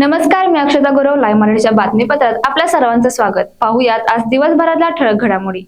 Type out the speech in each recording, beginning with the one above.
नमस्कार मी अक्षता गुरव लाईव्ह मराठीच्या बातमीपत्रात आपल्या सर्वांचं स्वागत. पाहुयात आज दिवसभरातल्या ठळक घडामोडी.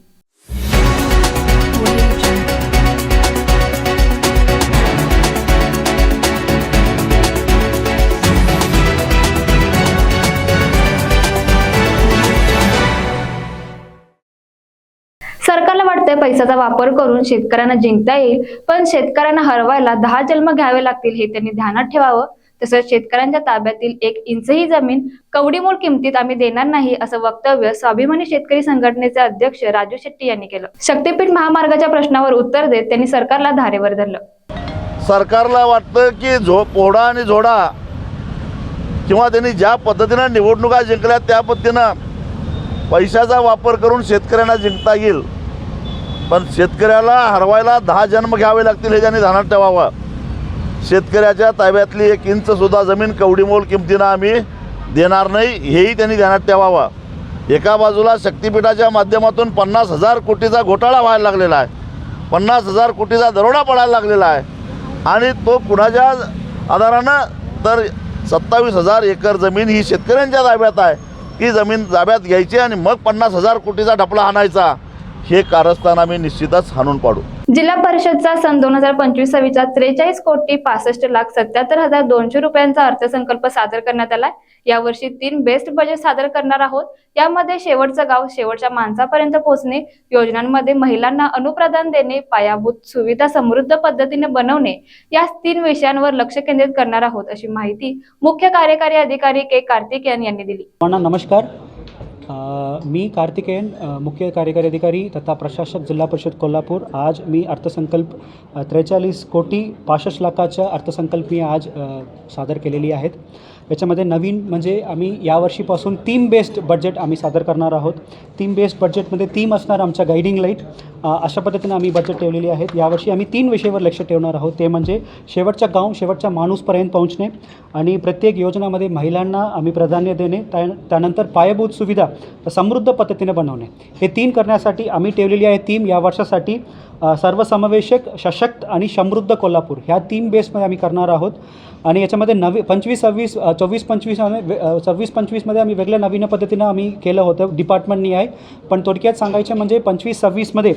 सरकारला वाटतंय पैशाचा वापर करून शेतकऱ्यांना जिंकता येईल पण शेतकऱ्यांना हरवायला दहा जन्म घ्यावे लागतील हे त्यांनी ध्यानात ठेवावं. तसंच शेतकऱ्यांच्या ताब्यातील एक इंचही जमीन कवडीमोल किमतीत आम्ही देणार नाही असं वक्तव्य स्वाभिमानी शेतकरी संघटनेचे अध्यक्ष राजू शेट्टी यांनी केलं. शक्तीपीठ महामार्गाच्या प्रश्नावर उत्तर देत त्यांनी सरकारला धारेवर धरलं. सरकारला वाटतं की झो पोडा आणि झोडा किंवा त्यांनी ज्या पद्धतीनं निवडणुका जिंकल्या त्या पद्धतीनं पैशाचा वापर करून शेतकऱ्यांना जिंकता येईल. पण शेतकऱ्याला हरवायला दहा जन्म घ्यावे लागतील हे त्यांनी ध्यानात ठेवावं. शेतकऱ्याच्या ताब्यातली एक इंचसुद्धा जमीन कवडीमोल किमतीनं आम्ही देणार नाही हेही त्यांनी ध्यानात ठेवावं. एका बाजूला शक्तिपीठाच्या माध्यमातून पन्नास हजार कोटीचा घोटाळा व्हायला लागलेला आहे. पन्नास हजार कोटीचा दरोडा पडायला लागलेला आहे. आणि तो कुणाच्या आधारानं? तर सत्तावीस हजार एकर जमीन ही शेतकऱ्यांच्या ताब्यात आहे. ती जमीन ताब्यात घ्यायची आणि मग पन्नास हजार कोटीचा ढपला हाणायचा हे कारस्थान आम्ही निश्चितच हाणून पाडू. जिल्हा परिषदचा सन दोन हजार पंचवीस सव्वीसचा त्रेचाळीस कोटी पासष्ट लाख सत्याहत्तर हजार दोनशे रुपयांचा अर्थसंकल्प सादर करण्यात आलाय. यावर्षी तीन बेस्ट बजेट सादर करणार आहोत. यामध्ये शेवटचं गाव शेवटच्या माणसापर्यंत पोहोचणे योजनांमध्ये महिलांना अनुप्रदान देणे पायाभूत सुविधा समृद्ध पद्धतीने बनवणे या तीन विषयांवर लक्ष केंद्रित करणार आहोत अशी माहिती मुख्य कार्यकारी अधिकारी के कार्तिकेयन यांनी दिली. नमस्कार. मी कार्तिकेयन मुख्य कार्यकारी अधिकारी तथा प्रशासक जिल्हा परिषद कोल्हापूर. आज मी अर्थसंकल्प त्रेचाळीस कोटी पासष्ट लाखाच्या अर्थसंकल्प मी आज सादर केलेली आहेत. याच्यामध्ये नवीन म्हणजे आम्ही यावर्षीपासून थीम बेस्ड बजेट आम्ही सादर करणार आहोत. थीम बेस्ड बजेटमध्ये थीम असणार आमच्या गायडिंग लाइट अशा पद्धतीने आम्ही बजेट ठेवलेली आहेत. यावर्षी आम्ही तीन विषयावर लक्ष ठेवणार आहोत. ते म्हणजे शेवटच्या गाव शेवटच्या माणूसपर्यंत पोहोचणे आणि प्रत्येक योजनामध्ये महिलांना आम्ही प्राधान्य देणे त्या त्यानंतर पायाभूत सुविधा समृद्ध पद्धतीने बनवणे. हे तीन करण्यासाठी आम्ही ठेवलेली आहे थीम या वर्षासाठी सर्वसमावेशक सशक्त आणि समृद्ध कोल्हापूर. ह्या तीन बेसमध्ये आम्ही करणार आहोत. आणि याच्यामध्ये नवी पंचवीस सव्वीस चोवीस पंचवीस आम्ही सव्वीस पंचवीसमध्ये आम्ही वेगळ्या नवीन पद्धतीनं आम्ही केलं होतं. डिपार्टमेंटनी आहे पण थोडक्यात सांगायचे म्हणजे पंचवीस सव्वीसमध्ये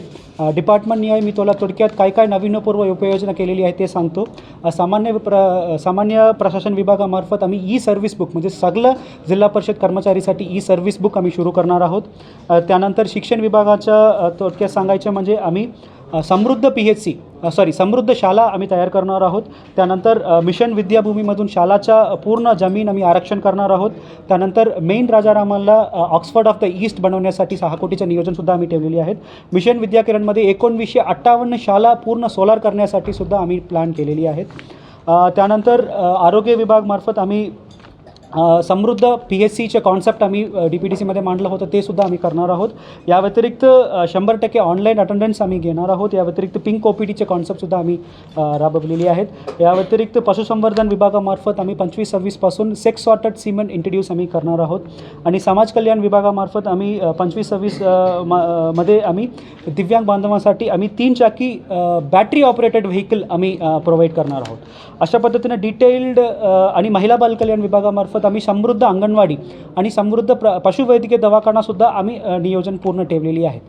डिपार्टमेंटनी आहे मी तुला थोडक्यात काय काय नाविन्यपूर्व उपाययोजना केलेली आहे ते सांगतो. सामान्य प्र सामान्य प्रशासन विभागामार्फत आम्ही ई सर्व्हिस बुक म्हणजे सगळं जिल्हा परिषद कर्मचारीसाठी ई सर्व्हिस बुक आम्ही सुरू करणार आहोत. त्यानंतर शिक्षण विभागाच्या थोडक्यात सांगायचं म्हणजे आम्ही समृद्ध पी एच सी सॉरी समृद्ध शाला आम्ही तयार करणार आहोत. त्यानंतर मिशन विद्याभूमीमधून शालाच्या पूर्ण जमीन आम्ही आरक्षण करणार आहोत. त्यानंतर मेन राजारामाला ऑक्सफर्ड ऑफ द ईस्ट बनवण्यासाठी सहा कोटीचं नियोजनसुद्धा आम्ही ठेवलेली आहेत. मिशन विद्याकिरणमध्ये एकोणवीसशे अठ्ठावन्न शाला पूर्ण सोलार करण्यासाठी सुद्धा आम्ही प्लॅन केलेली आहेत. त्यानंतर आरोग्य विभागमार्फत आम्ही समृद्ध पी एस सीचे कॉन्सेप्ट आम्ही डी पी टी सीमध्ये मांडलं होतं ते सुद्धा आम्ही करणार आहोत. या व्यतिरिक्त शंभर टक्के ऑनलाईन अटेंडन्स आम्ही घेणार आहोत. या व्यतिरिक्त पिंक ओ पी टीचे कॉन्सेप्टसुद्धा आम्ही राबवलेली आहेत. या व्यतिरिक्त पशुसंवर्धन विभागामार्फत आम्ही पंचवीस सव्वीसपासून सेक्स सॉर्टेड सिमेंट इंट्रोड्यूस आम्ही करणार आहोत. आणि समाज कल्याण विभागामार्फत आम्ही पंचवीस सव्वीस म- मध्ये आम्ही दिव्यांग बांधवांसाठी आम्ही तीन चाकी बॅटरी ऑपरेटेड व्हेकल आम्ही प्रोव्हाइड करणार आहोत. अशा पद्धतीनं डिटेल्ड आणि महिला बालकल्याण विभागामार्फत आम्ही समृद्ध अंगणवाडी आणि समृद्ध प्र पशुवैद्यकीय दवाखानासुद्धा आम्ही नियोजन पूर्ण ठेवलेली आहेत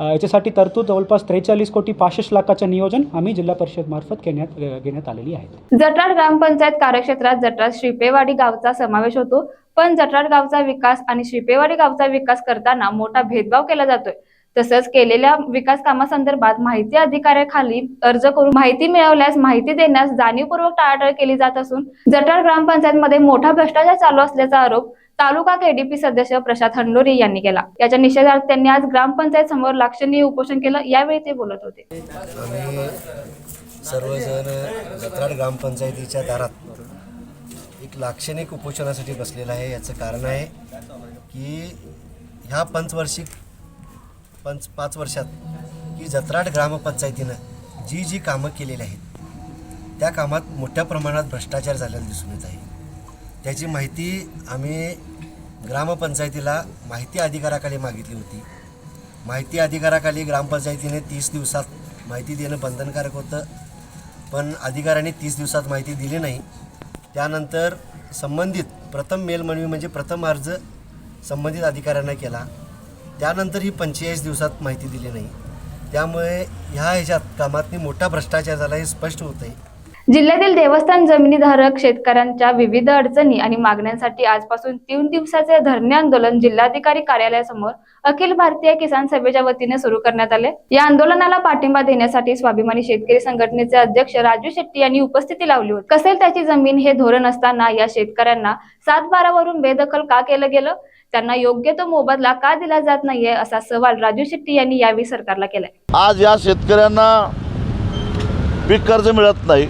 याच्यासाठी तरतूद जवळपास त्रेचाळीस कोटी पासष्ट लाखाचं नियोजन आम्ही जिल्हा परिषदमार्फत घेण्यात घेण्यात आलेली आहे. जत्राड ग्रामपंचायत कार्यक्षेत्रात जत्राड श्रीपेवाडी गावचा समावेश होतो. पण जत्राड गावचा विकास आणि श्रीपेवाडी गावचा विकास करताना मोठा भेदभाव केला जातोय. तसंच केलेल्या विकास कामासंदर्भात माहिती अधिकाऱ्याखाली अर्ज करून माहिती मिळवल्यास माहिती देण्यास जाणीवपूर्वक टाळाटाळ केली जात असून जटाळ ग्रामपंचायतमध्ये मोठा भ्रष्टाचार चालू असल्याचा आरोप तालुका केडीपी सदस्य प्रशांत हंडोरी यांनी केला. याच्या निषेधार्थ त्यांनी आज ग्रामपंचायत समोर लाक्षणीय उपोषण केलं. यावेळी ते बोलत होते. सर्वजण जत्राड ग्रामपंचायतीच्या दारात एक लाक्षणिक उपोषणासाठी बसलेलं आहे. याचं कारण आहे की ह्या पंचवार्षिक पंच पाच वर्षात की जत्राट ग्रामपंचायतीनं जी जी कामं केलेली आहेत त्या कामात मोठ्या प्रमाणात भ्रष्टाचार झालेला दिसून येत आहे. त्याची माहिती आम्ही ग्रामपंचायतीला माहिती अधिकाराखाली मागितली होती. माहिती अधिकाराखाली ग्रामपंचायतीने तीस दिवसात माहिती देणं बंधनकारक होतं पण अधिकाऱ्यांनी तीस दिवसात माहिती दिली नाही. त्यानंतर संबंधित प्रथम मेलमनवी म्हणजे प्रथम अर्ज संबंधित अधिकाऱ्यांना केला. त्यानंतर ही पंचेचाळीस दिवसात माहिती दिली नाही. त्यामुळे ह्या ह्याच्यात कामातनी मोठा भ्रष्टाचार झाला हे स्पष्ट होत आहे. जिल्ह्यातील देवस्थान जमिनीधारक शेतकऱ्यांच्या विविध अडचणी आणि मागण्यांसाठी आजपासून तीन दिवसाचे धरणे आंदोलन जिल्हाधिकारी कार्यालयासमोर अखिल भारतीय किसान सभेच्या वतीने सुरू करण्यात आले. या आंदोलनाला पाठिंबा देण्यासाठी स्वाभिमानी शेतकरी संघटनेचे अध्यक्ष राजू शेट्टी यांनी उपस्थिती लावली होती. कसेल त्याची जमीन हे धोरण असताना या शेतकऱ्यांना सात बारावरून बेदखल का केलं गेलं? त्यांना योग्य तो मोबदला का दिला जात नाहीये असा सवाल राजू शेट्टी यांनी यावेळी सरकारला केलाय. आज या शेतकऱ्यांना पीक कर्ज मिळत नाही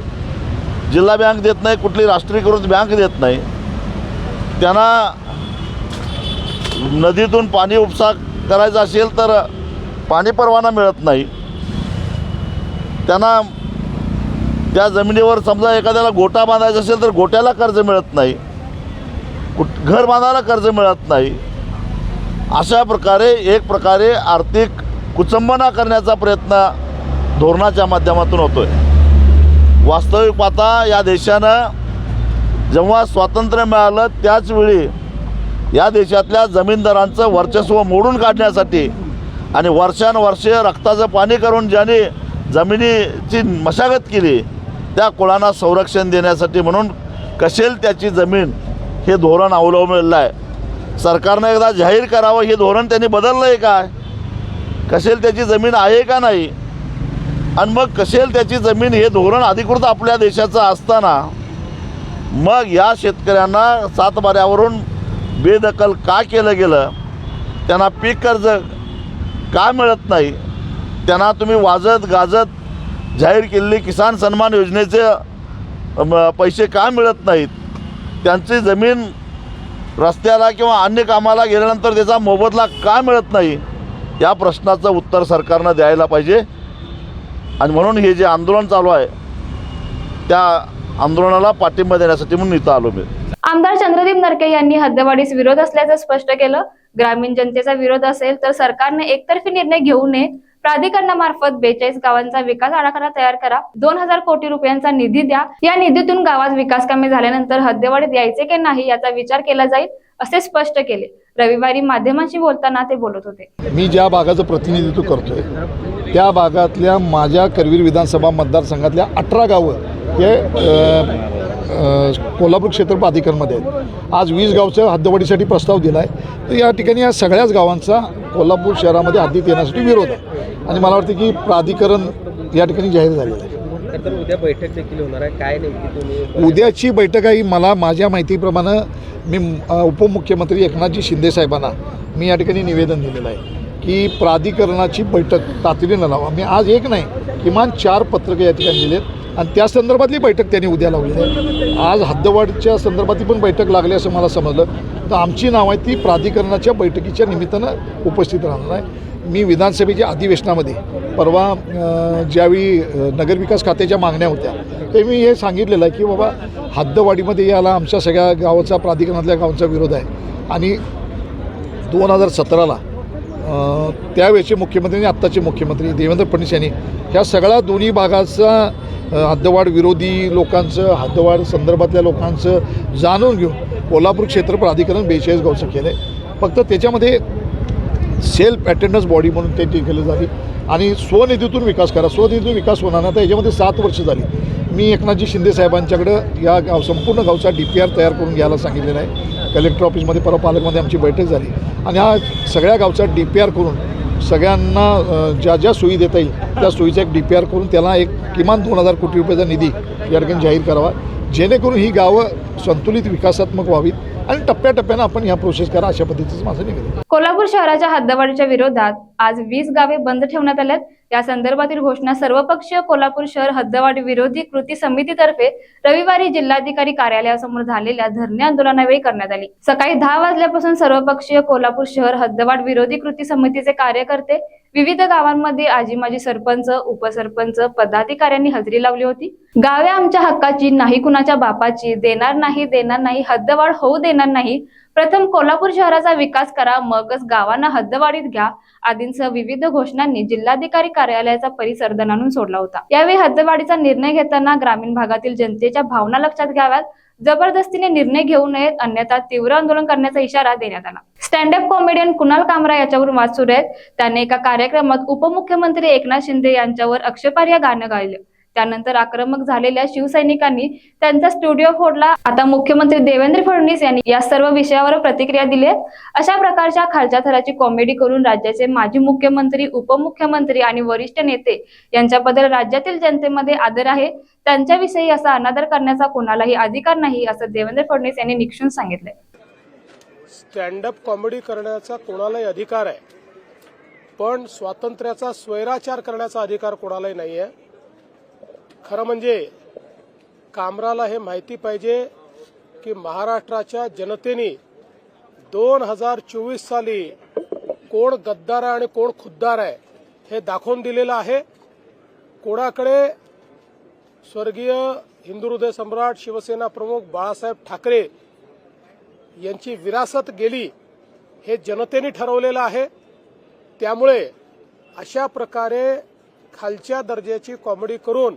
जिल्हा बँक देत नाही कुठली राष्ट्रीयकृत बँक देत नाही. त्यांना नदीतून पाणी उपसा करायचा असेल तर पाणी परवाना मिळत नाही. त्यांना त्या जमिनीवर समजा एखाद्याला गोटा बांधायचा असेल तर गोट्याला कर्ज मिळत नाही. कुठ घर बांधायला कर्ज मिळत नाही. अशा प्रकारे एक प्रकारे आर्थिक कुचंबना करण्याचा प्रयत्न धोरणाच्या माध्यमातून होतो आहे वास्तविक पाहता या देशानं जेव्हा स्वातंत्र्य मिळालं त्याचवेळी या देशातल्या जमीनदारांचं वर्चस्व मोडून काढण्यासाठी आणि वर्षानुवर्षे रक्ताचं पाणी करून ज्याने जमिनीची मशागत केली त्या कुळांना संरक्षण देण्यासाठी म्हणून कसेल त्याची जमीन हे धोरण अवलंबलेलं आहे. सरकारनं एकदा जाहीर करावं हे धोरण त्यांनी बदललं आहे काय? कसेल त्याची जमीन आहे का नाही? आणि मग कसेल त्याची जमीन हे धोरण अधिकृत आपल्या देशाचं असताना? मग या शेतकऱ्यांना सातबाऱ्यावरून बेदखल का केलं गेलं? त्यांना पीक कर्ज का मिळत नाही? त्यांना तुम्ही वाजत गाजत जाहीर केलेली किसान सन्मान योजनेचे पैसे का मिळत नाहीत? त्यांची जमीन रस्त्याला किंवा अन्य कामाला गेल्यानंतर त्याचा मोबदला का मिळत नाही या प्रश्नाचं उत्तर सरकारनं द्यायला पाहिजे. आणि म्हणून हे जे आंदोलन चालू आहे त्या आंदोलनाला पाठिंबा देण्यासाठी म्हणून इथं आलो मी. आमदार चंद्रदीप नरके यांनी हद्दवाढीस विरोध असल्याचं स्पष्ट केलं. ग्रामीण जनतेचा विरोध असेल तर सरकारने एकतर्फी निर्णय घेऊ नये. प्राधिकरणामार्फत बेचाळीस गावांचा विकास आराखडा तयार करा. दोन हजार कोटी रुपयांचा निधी द्या. या निधीतून गावात विकास कामे झाल्यानंतर हद्दवाढीत यायचे की नाही याचा विचार केला जाईल असे स्पष्ट केले. रविवारी माध्यमांशी बोलताना ते बोलत होते. मी ज्या भागाचं प्रतिनिधित्व करतोय त्या भागातल्या माझ्या करवीर विधानसभा मतदारसंघातल्या अठरा गावं हे कोल्हापूर क्षेत्र प्राधिकरणमध्ये आहेत. आज वीस गावचं हद्दवाढीसाठी प्रस्ताव दिला आहे तर या ठिकाणी या सगळ्याच गावांचा कोल्हापूर शहरामध्ये हद्दीत येण्यासाठी विरोध आहे. आणि मला वाटतं की प्राधिकरण या ठिकाणी जाहीर झालेलं आहे. उद्या बैठक देखील होणार आहे. काय नेमकी उद्याची बैठक आहे मला माझ्या माहितीप्रमाणे मी उपमुख्यमंत्री एकनाथजी शिंदे साहेबांना मी या ठिकाणी निवेदन दिलेलं आहे की प्राधिकरणाची बैठक तातडीनं लावा. मी आज एक नाही किमान चार पत्रकं या ठिकाणी दिलेत. आणि त्या संदर्भातली बैठक त्यांनी उद्या लावलेली आहे. आज हद्दवाढच्या संदर्भातली पण बैठक लागली असं मला समजलं. तर आमची नाव आहे ती प्राधिकरणाच्या बैठकीच्या निमित्तानं उपस्थित राहणार आहे. मी विधानसभेच्या अधिवेशनामध्ये परवा ज्यावेळी नगरविकास खात्याच्या मागण्या होत्या ते मी हे सांगितलेलं आहे की बाबा हद्दवाडीमध्ये याला आमच्या सगळ्या गावाचा प्राधिकरणातल्या गावांचा विरोध आहे. आणि दोन हजार सतराला त्यावेळेचे मुख्यमंत्री आणि आत्ताचे मुख्यमंत्री देवेंद्र फडणवीस यांनी ह्या सगळ्या दोन्ही भागाचा हद्दवाढ विरोधी लोकांचं हद्दवाढ संदर्भातल्या लोकांचं जाणून घेऊन कोल्हापूर क्षेत्र प्राधिकरण बेचाळीस गावचं केलं आहे फक्त त्याच्यामध्ये सेल्फ अटेंडन्स बॉडी म्हणून ते ते केलं झाली आणि स्वनिधीतून विकास करा. स्वनिधीतून विकास होणार नाही तर याच्यामध्ये सात वर्ष झाली. मी एकनाथजी शिंदे साहेबांच्याकडं या गाव संपूर्ण गावचा डी पी आर तयार करून घ्यायला सांगितलेला आहे. कलेक्टर ऑफिसमध्ये परवा पालकमध्ये आमची बैठक झाली. आणि हा सगळ्या गावचा डी पी आर करून सगळ्यांना ज्या ज्या सोयी देता येईल त्या सोयीचा एक डी पी आर करून त्याला एक किमान दोन हजार कोटी रुपयाचा निधी या ठिकाणी जाहीर करावा. जेणेकरून ही गावं संतुलित विकासात्मक व्हावीत. आणि टप्प्याटप्प्यानं आपण ह्या प्रोसेस करा अशा पद्धतीचं माझं निवेदन कोल्हापूर शहराच्या हद्दवाढीच्या विरोधात आज वीस गावे बंद ठेवण्यात आल्यात. या संदर्भातील घोषणा सर्वपक्षीय कोल्हापूर शहर हद्दवाढी विरोधी कृती समितीतर्फे रविवारी जिल्हाधिकारी कार्यालयासमोर झालेल्या धरणे आंदोलनावेळी करण्यात आली. सकाळी दहा वाजल्यापासून सर्वपक्षीय कोल्हापूर शहर हद्दवाढ विरोधी कृती समितीचे कार्यकर्ते विविध गावांमध्ये आजी माजी सरपंच उपसरपंच पदाधिकाऱ्यांनी हजेरी लावली होती. गावे आमच्या हक्काची नाही कुणाच्या बापाची देणार नाही देणार नाही हद्दवाढ होऊ देणार नाही. प्रथम कोल्हापूर शहराचा विकास करा मगच गावांना हद्दवाढीत घ्या. आदींसह विविध घोषणांनी जिल्हाधिकारी कार्यालयाचा परिसर दणानून सोडला होता. यावेळी हद्दवाढीचा निर्णय घेताना ग्रामीण भागातील जनतेच्या भावना लक्षात घ्याव्यात. जबरदस्तीने निर्णय घेऊ नयेत अन्यथा तीव्र आंदोलन करण्याचा इशारा देण्यात आला. Stand up comedian Kunal Kamra याच्यावर वाद सुरू आहेत त्याने एका कार्यक्रमात उपमुख्यमंत्री एकनाथ शिंदे यांच्यावर आक्षेपार्ह गाणं गायलं. त्यानंतर आक्रमक झालेल्या शिवसैनिकांनी त्यांचा स्टुडिओ फोडला. आता मुख्यमंत्री देवेंद्र फडणवीस यांनी या सर्व विषयावर प्रतिक्रिया दिली अशा प्रकारच्या खालच्या थराची कॉमेडी करून राज्याचे माजी मुख्यमंत्री उपमुख्यमंत्री आणि वरिष्ठ नेते यांच्याबद्दल राज्यातील जनतेमध्ये आदर आहे. त्यांच्याविषयी असा अनादर करण्याचा कोणालाही अधिकार नाही असं देवेंद्र फडणवीस यांनी निक्षून सांगितलंय. स्टँडअप कॉमेडी करण्याचा कोणालाही अधिकार आहे. पण स्वातंत्र्याचा स्वैराचार करण्याचा अधिकार कोणालाही नाही आहे खरं म्हणजे कामराला हे माहिती पाहिजे की महाराष्ट्राच्या जनतेने दोन हजार चोवीस साली कोण गद्दार आहे आणि कोण खुद्दार आहे हे दाखवून दिलेलं आहे. कोणाकडे स्वर्गीय हिंदू हृदय सम्राट शिवसेना प्रमुख बाळासाहेब ठाकरे यांची विरासत गेली हे जनतेने ठरवलेलं आहे. त्यामुळे अशा प्रकारे खालच्या दर्जाची कॉमेडी करून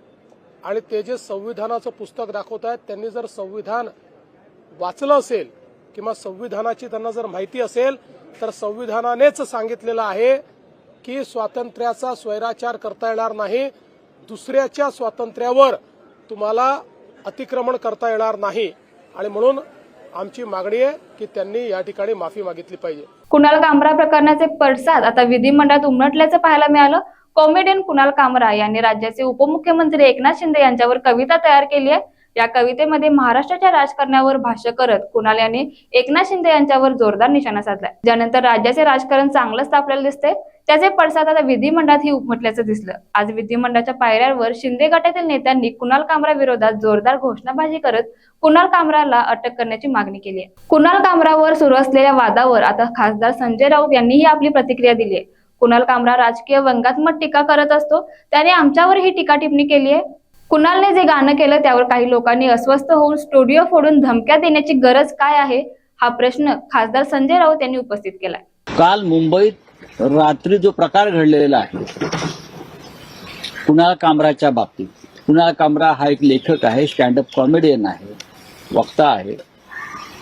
आणि ते जे संविधानाचं पुस्तक दाखवत आहेत त्यांनी जर संविधान वाचलं असेल किंवा संविधानाची त्यांना जर माहिती असेल तर संविधानानेच सांगितलेलं आहे की स्वातंत्र्याचा स्वैराचार करता येणार नाही. दुसऱ्याच्या स्वातंत्र्यावर तुम्हाला अतिक्रमण करता येणार नाही. आणि म्हणून आमची मागणी आहे की त्यांनी या ठिकाणी माफी मागितली पाहिजे. कुणाल कामरा प्रकरणाचे पडसाद आता विधिमंडळात उमटल्याचं पाहायला मिळालं. कॉमेडियन कुणाल कामरा यांनी राज्याचे उपमुख्यमंत्री एकनाथ शिंदे यांच्यावर कविता तयार केली आहे. या कवितेमध्ये महाराष्ट्राच्या राजकारणावर भाष्य करत कुणाल यांनी एकनाथ शिंदे यांच्यावर जोरदार निशाणा साधलाय. ज्यानंतर राज्याचे राजकारण चांगलंच तापलेलं दिसतंय. त्याचे पडसाद आता विधिमंडळातही उमटल्याचं दिसलं. आज विधिमंडळाच्या पायऱ्यांवर शिंदे गटातील नेत्यांनी कुणाल कामरा विरोधात जोरदार घोषणाबाजी करत कुणाल कामराला अटक करण्याची मागणी केली आहे. कुणाल कामरावर सुरू असलेल्या वादावर आता खासदार संजय राऊत यांनीही आपली प्रतिक्रिया दिली आहे. कुणाल कामरा राजकीय व्यंगात्मक टीका करत असतो. त्याने आमच्यावर ही टीका टिप्पणी केली आहे. कुणालने जे गाणं केलं त्यावर काही लोकांनी अस्वस्थ होऊन स्टुडिओ फोडून धमक्या देण्याची गरज काय आहे? हा प्रश्न खासदार संजय राऊत यांनी उपस्थित केलाय. काल मुंबईत रात्री जो प्रकार घडलेला आहे कुणाल कामराच्या बाबतीत कुणाल कामरा हा एक लेखक आहे स्टँडअप कॉमेडियन आहे वक्ता आहे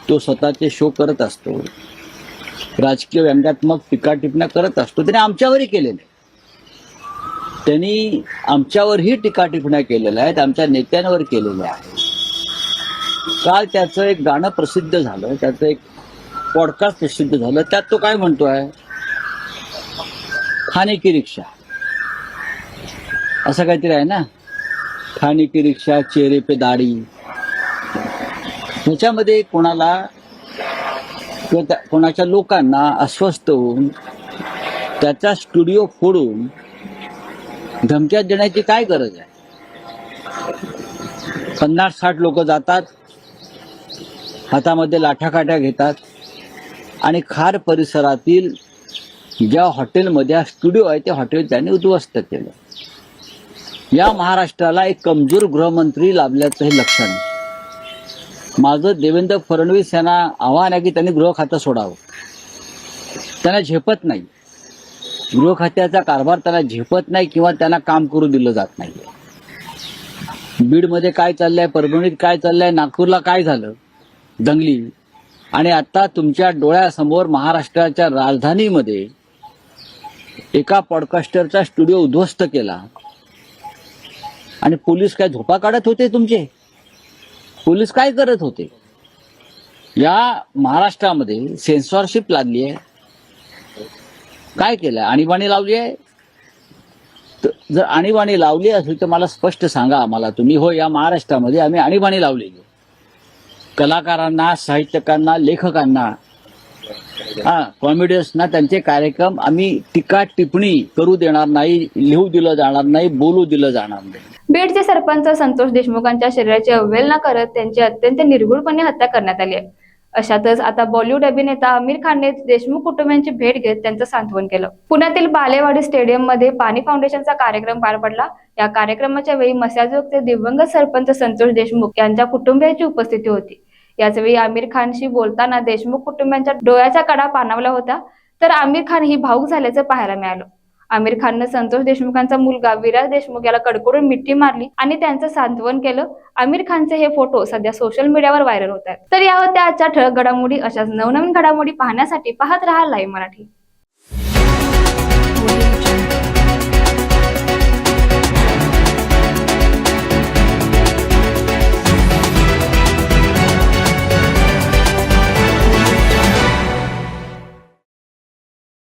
तो स्वतःचे शो करत असतो. राजकीय व्यंगात्मक टीका टिपण्या करत असतो. त्याने आमच्यावरही केलेले. त्यांनी आमच्यावरही टीका टिपण्या केलेल्या आहेत आमच्या नेत्यांवर केलेल्या आहेत. काल त्याचं एक गाणं प्रसिद्ध झालं त्याचं एक पॉडकास्ट प्रसिद्ध झालं. त्यात तो काय म्हणतोय? खाने की रिक्षा. असं काहीतरी आहे ना? खाने की रिक्षा चेहरे पे दाढी. ह्याच्यामध्ये कोणाला किंवा त्या- कोणाच्या लोकांना अस्वस्थ होऊन त्याचा स्टुडिओ फोडून धमक्या देण्याची काय गरज आहे पन्नास साठ लोक जातात हातामध्ये लाठाकाठ्या घेतात आणि खार परिसरातील ज्या हॉटेलमध्ये हा स्टुडिओ आहे ते हॉटेल त्यांनी उद्ध्वस्त केलं या महाराष्ट्राला एक कमजोर गृहमंत्री लाभल्याचं हे लक्षण आहे. माझं देवेंद्र फडणवीस यांना आव्हान आहे की त्यांनी गृह खातं सोडावं. त्यांना झेपत नाही. गृह खात्याचा कारभार त्यांना झेपत नाही किंवा त्यांना काम करू दिलं जात नाही. बीडमध्ये काय चाललंय परभणीत काय चाललंय नागपूरला काय झालं दंगली. आणि आता तुमच्या डोळ्यासमोर महाराष्ट्राच्या राजधानीमध्ये एका पॉडकास्टरचा स्टुडिओ उद्ध्वस्त केला. आणि पोलीस काय झोपा काढत होते तुमचे? पोलीस काय करत होते? या महाराष्ट्रामध्ये सेन्सॉरशिप लागली आहे. काय केलं? आणीबाणी लावली आहे? तर जर आणीबाणी लावली असेल तर मला स्पष्ट सांगा आम्हाला तुम्ही. हो या महाराष्ट्रामध्ये आम्ही आणीबाणी लावलेली कलाकारांना साहित्यकांना लेखकांना हा कॉमेडियन्सना त्यांचे कार्यक्रम आम्ही टीका टिप्पणी करू देणार नाही लिहू दिलं जाणार नाही बोलू दिलं जाणार नाही. बीडचे सरपंच संतोष देशमुखांच्या शरीराची अवहेलना करत त्यांची अत्यंत निर्घुणपणे हत्या करण्यात आली आहे. अशातच आता बॉलिवूड अभिनेता आमिर खानने देशमुख कुटुंबियांची भेट घेत त्यांचं सांत्वन केलं. पुण्यातील बालेवाडी स्टेडियममध्ये पाणी फाउंडेशनचा कार्यक्रम पार पडला. या कार्यक्रमाच्या वेळी मसाजोगचे दिवंगत सरपंच संतोष देशमुख यांच्या कुटुंबियांची उपस्थिती होती. याचवेळी आमिर खानशी बोलताना देशमुख कुटुंबियांच्या डोळ्याच्या कडा पाणावल्या होत्या तर आमिर खान ही भाऊक झाल्याचं पाहायला मिळालं. आमिर खाननं संतोष देशमुखांचा मुलगा विराज देशमुख याला कडकडून मिठी मारली आणि त्यांचं सांत्वन केलं. आमिर खानचे हे फोटो सध्या सोशल मीडियावर व्हायरल होत आहेत. तर या होत्या आजच्या ठळक घडामोडी अशाच नवनवीन घडामोडी पाहण्यासाठी पाहत राहा लाईव्ह मराठी.